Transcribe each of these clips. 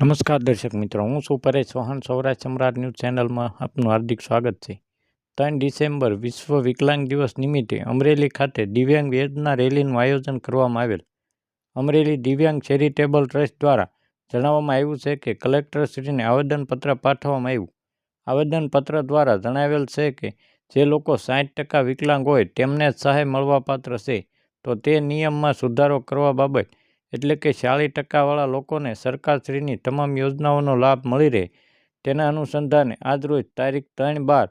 નમસ્કાર દર્શક મિત્રો, હું છું પરેશ ચૌહાણ સૌરાષ્ટ્ર સમ્રાટ ન્યૂઝ ચેનલમાં આપનું હાર્દિક સ્વાગત છે. ત્રણ ડિસેમ્બર વિશ્વ વિકલાંગ દિવસ નિમિત્તે અમરેલી ખાતે દિવ્યાંગ વેદના રેલીનું આયોજન કરવામાં આવેલ. અમરેલી દિવ્યાંગ ચેરિટેબલ ટ્રસ્ટ દ્વારા જણાવવામાં આવ્યું છે કે કલેક્ટરશ્રીને આવેદનપત્ર પાઠવવામાં આવ્યું. આવેદનપત્ર દ્વારા જણાવેલ છે કે જે લોકો સાઠ ટકા વિકલાંગ હોય તેમને જ સહાય મળવાપાત્ર છે. તો તે નિયમમાં સુધારો કરવા બાબત એટલે કે ચાલીસ ટકાવાળા લોકોને સરકારશ્રીની તમામ યોજનાઓનો લાભ મળી રહે. તેના અનુસંધાને આજરોજ તારીખ ત્રણ બાર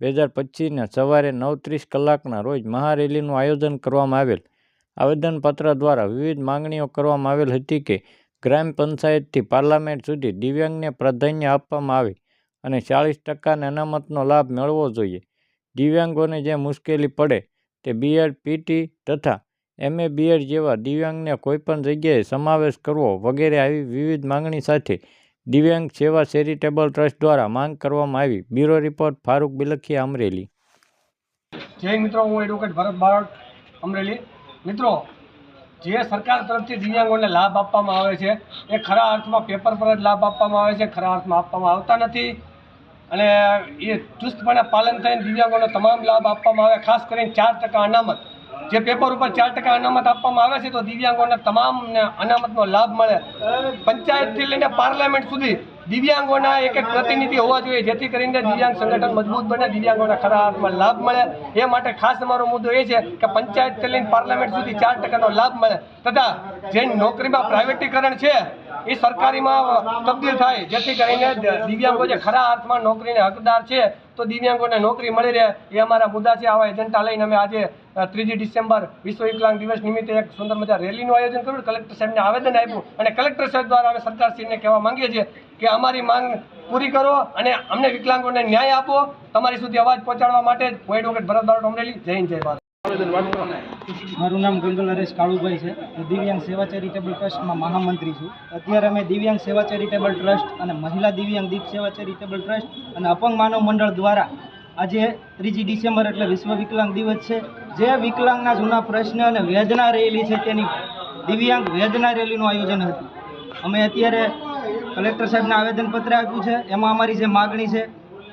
બે હજાર પચીસના સવારે નવ ત્રીસ કલાકના રોજ મહારેલીનું આયોજન કરવામાં આવેલ. આવેદનપત્ર દ્વારા વિવિધ માંગણીઓ કરવામાં આવેલ હતી કે ગ્રામ પંચાયતથી પાર્લામેન્ટ સુધી દિવ્યાંગને પ્રાધાન્ય આપવામાં આવે અને ચાલીસ ટકાને અનામતનો લાભ મેળવવો જોઈએ. દિવ્યાંગોને જે મુશ્કેલી પડે તે બીએડ પીટી તથા એમએ બીએડ જેવા દિવ્યાંગને કોઈપણ જગ્યાએ સમાવેશ કરવો વગેરે આવી વિવિધ માંગણી સાથે દિવ્યાંગ સેવા ચેરિટેબલ ટ્રસ્ટ દ્વારા માંગ કરવામાં આવી. Bureau report, Farooq Bilkhi, Amreli. જય મિત્રો, હું એડવોકેટ ભરત બારોટ અમરેલી. મિત્રો, જે સરકાર તરફથી દિવ્યાંગોને લાભ આપવામાં આવે છે, એ ખરા અર્થમાં પેપર પર જ લાભ આપવામાં આવે છે, ખરા અર્થમાં આપવામાં આવતા નથી. અને એ ચુસ્તપણે પાલન થઈને દિવ્યાંગોને તમામ લાભ આપવામાં આવે, ખાસ કરીને ચાર ટકા અનામત. જે પેપર ઉપર ચાર ટકા અનામત આપવામાં આવે છે, તો દિવ્યાંગોને તમામને અનામતનો લાભ મળે. પંચાયતથી લઈને પાર્લામેન્ટ સુધી દિવ્યાંગોના એક એક પ્રતિનિધિ હોવા જોઈએ, જેથી કરીને દિવ્યાંગ સંગઠન મજબૂત બને, દિવ્યાંગોને ખરા અર્થમાં લાભ મળે. એ માટે ખાસ અમારો મુદ્દો એ છે કે પંચાયતથી લઈને પાર્લામેન્ટ સુધી ચાર ટકાનો લાભ મળે. તથા જે નોકરીમાં પ્રાઇવેટીકરણ છે એ સરકારીમાં તબદીલ થાય જેથી કરીને દિવ્યાંગો જે ખરા અર્થમાં નોકરીને હકદાર છે તો દિવ્યાંગોને નોકરી મળી રહે એ અમારા મુદ્દા છે આવા એજન્ટા લઈને અમે આજે ત્રીજી ડિસેમ્બર વિશ્વ વિકલાંગ દિવસ નિમિત્તે એક સુંદર મજા રેલીનું આયોજન કર્યું કલેક્ટર સાહેબને આવેદન આપ્યું અને કલેક્ટર સાહેબ દ્વારા અમે સરકારશ્રીને કહેવા માંગીએ છીએ કે અમારી માંગ પૂરી કરો અને અમને વિકલાંગોને ન્યાય આપો તમારી સુધી અવાજ પહોંચાડવા માટે હું એડવોકેટ ભરત બારોટ અમરેલી જય હિન્દ જય ભારત મારું નામ ગંગલ હરેશ કાળુભાઈ છે. હું દિવ્યાંગ સેવા ચેરિટેબલ ટ્રસ્ટમાં મહામંત્રી છું. અત્યારે અમે દિવ્યાંગ સેવા ચેરિટેબલ ટ્રસ્ટ અને મહિલા દિવ્યાંગ દીપ સેવા ચેરિટેબલ ટ્રસ્ટ અને અપંગ માનવ મંડળ દ્વારા આજે ત્રીજી ડિસેમ્બર એટલે વિશ્વ વિકલાંગ દિવસ છે. જે વિકલાંગના જૂના પ્રશ્ન અને વેદના રહેલી છે તેની દિવ્યાંગ વેદના રેલીનું આયોજન હતું. અમે અત્યારે કલેક્ટર સાહેબને આવેદનપત્ર આપ્યું છે. એમાં અમારી જે માગણી છે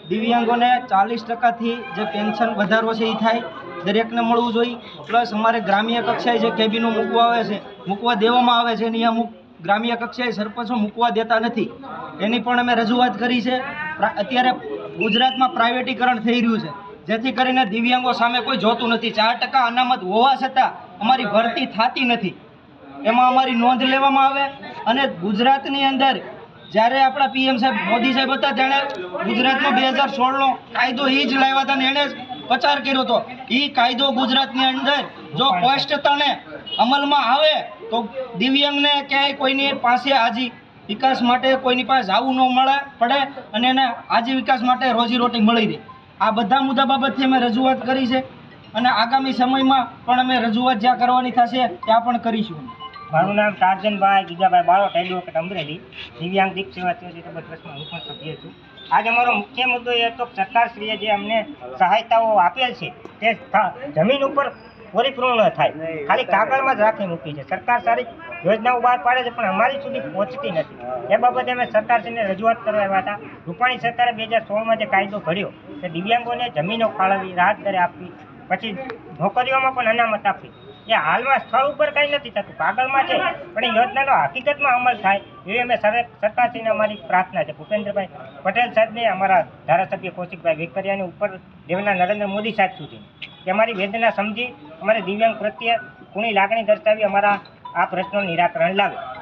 દિવ્યાંગોને ચાલીસ ટકાથી જે પેન્શન વધારો છે એ થાય, દરેકને મળવું જોઈએ. પ્લસ અમારે ગ્રામ્ય કક્ષાએ જે કેબિનો મૂકવા આવે છે, મૂકવા દેવામાં આવે છે, એની અમુક ગ્રામ્ય કક્ષાએ સરપંચો મૂકવા દેતા નથી. એની પણ અમે રજૂઆત કરી છે. અત્યારે ગુજરાતમાં પ્રાઇવેટીકરણ થઈ રહ્યું છે. જેથી કરીને દિવ્યાંગો સામે કોઈ જોતું નથી. ચાર ટકા અનામત હોવા છતાં અમારી ભરતી થતી નથી. એમાં અમારી નોંધ લેવામાં આવે અને ગુજરાતની અંદર જ્યારે આપણા પીએમ સાહેબ મોદી સાહેબ હતા, તેણે ગુજરાતનો બે હજાર સોળનો કાયદો એ જ લાવ્યા હતા ને એણે પ્રચાર કર્યો હતો. એ કાયદો ગુજરાતની અંદર જો સ્પષ્ટતાને અમલમાં આવે, તો દિવ્યાંગને ક્યાંય કોઈની પાસે આજી વિકાસ માટે કોઈની પાસે જવું ન મળે, પડે અને એને આજી વિકાસ માટે રોજીરોટી મળી રહે. આ બધા મુદ્દા બાબતથી અમે રજૂઆત કરી છે અને આગામી સમયમાં પણ અમે રજૂઆત જ્યાં કરવાની થશે ત્યાં પણ કરીશું. મારું નામ ટાર્જનભાઈ ગીગાભાઈ બારોટ એડવોકેટ અમરેલી. દિવ્યાંગ દીપ સેવા ચેરિટેબલ ટ્રસ્ટમાં હું પણ સભ્ય છું. આજે અમારો મુખ્ય મુદ્દો એ હતો સરકારશ્રીએ જે અમને સહાયતાઓ આપેલ છે, તે જમીન ઉપર પરિપૂર્ણ થાય. ખાલી કાગળમાં જ રાખી મૂકી છે. સરકાર સારી યોજનાઓ બહાર પાડે છે, પણ અમારી સુધી પહોંચતી નથી. એ બાબતે અમે સરકારશ્રીને રજૂઆત કરવા હતા. રૂપાણી સરકારે બે હજાર સોળમાં જે કાયદો ઘડ્યો, તે દિવ્યાંગોને જમીનો ફાળવવી, રાહત દરે આપવી, પછી નોકરીઓમાં પણ અનામત આપવી. એ હાલમાં સ્થળ ઉપર કંઈ નથી થતું કાગળમાં છે. પણ એ યોજનાનો હકીકતમાં અમલ થાય, એવી અમે સર- સરકારશ્રીને અમારી પ્રાર્થના છે. ભૂપેન્દ્રભાઈ પટેલ સાહેબને અમારા ધારાસભ્ય કૌશિકભાઈ વેકરિયાની ઉપર દેવના નરેન્દ્ર મોદી સાહેબ સુધી. કે અમારી વેદના સમજી, અમારે દિવ્યાંગ પ્રત્યે કોની લાગણી દર્શાવી અમારા આ પ્રશ્નનું નિરાકરણ લાવે.